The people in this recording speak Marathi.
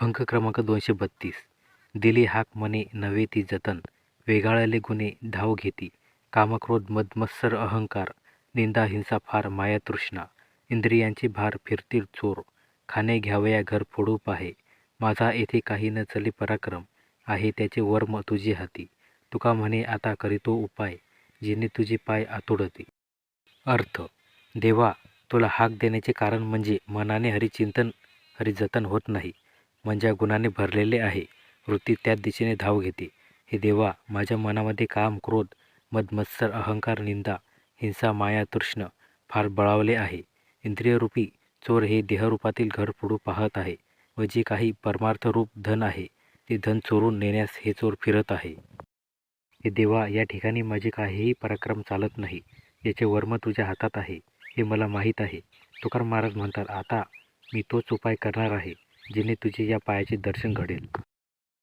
अभंग क्रमांक दोनशे बत्तीस. दिली हाक म्हणे नव्हे ती जतन. वेगाळले गुन्हे धाव घेती. कामक्रोध मदमत्सर अहंकार. निंदा हिंसा फार माया तृष्णा. इंद्रियांचे भार फिरतील चोर. खाणे घ्यावया घर फोडू पाहे माझा येथे काही न चले पराक्रम. आहे त्याचे वर्म तुझे हाती. तुका म्हणे आता करीतो उपाय. जिने तुझे पाय आतुडते. अर्थ. देवा तुला हाक देण्याचे कारण म्हणजे मनाने हरिचिंतन हरिजतन होत नाही. म्हणजे गुणाने भरलेले आहे. वृत्ती त्याच दिशेने धाव घेते. हे देवा माझ्या मनामध्ये काम क्रोध मदमत्सर अहंकार निंदा हिंसा माया तृष्ण फार बळावले आहे. इंद्रियरूपी चोर हे देहरूपातील घर पुढू पाहत आहे व जे काही परमार्थरूप धन आहे ते धन चोरून नेण्यास हे चोर फिरत आहे. हे देवा या ठिकाणी माझे काहीही पराक्रम चालत नाही. याचे वर्म तुझ्या हातात आहे हे मला माहीत आहे. तुकाराम महाराज म्हणतात आता मी तोच उपाय करणार आहे. जेणे तुझे या पायाचे दर्शन घडेल.